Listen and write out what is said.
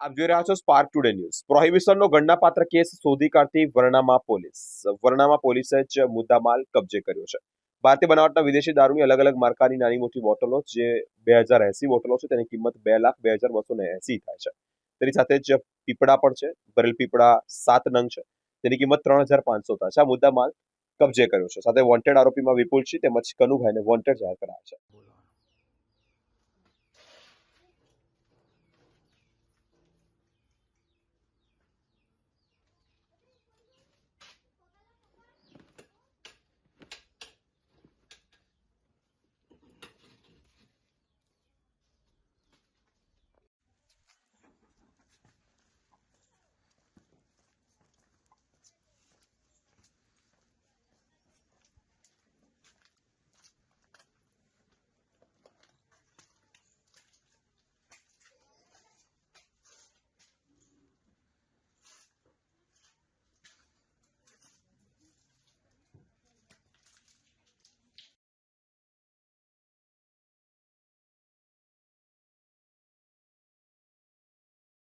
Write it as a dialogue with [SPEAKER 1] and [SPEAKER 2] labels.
[SPEAKER 1] આપ જોઈ રહ્યા છો સ્પાર્ક ટુડે ન્યૂઝ પ્રોહિબિશનનો ગણનાપાત્ર કેસ શોધી કાઢતી વર્ણામા પોલીસ. વર્ણામા પોલીસે જ મુદ્દામાલ કબજે કર્યો છે. ભારતીય બનાવટના વિદેશી દારૂની અલગ અલગ માર્કાની નાની મોટી બોટલો જે બે હજાર એસી બોટલો છે, તેની કિંમત બે લાખ બે હજાર બસો ને એસી થાય છે. તેની સાથે જ પીપળા પણ છે, ભરેલ પીપળા સાત નંગ છે. તેની કિંમત ત્રણ હજાર પાંચસો થાય છે. આ મુદ્દામાલ કબજે કર્યો છે. સાથે વોન્ટેડ આરોપીમાં વિપુલ છે, તેમજ કનુભાઈને વોન્ટેડ જાહેર કરાયા છે.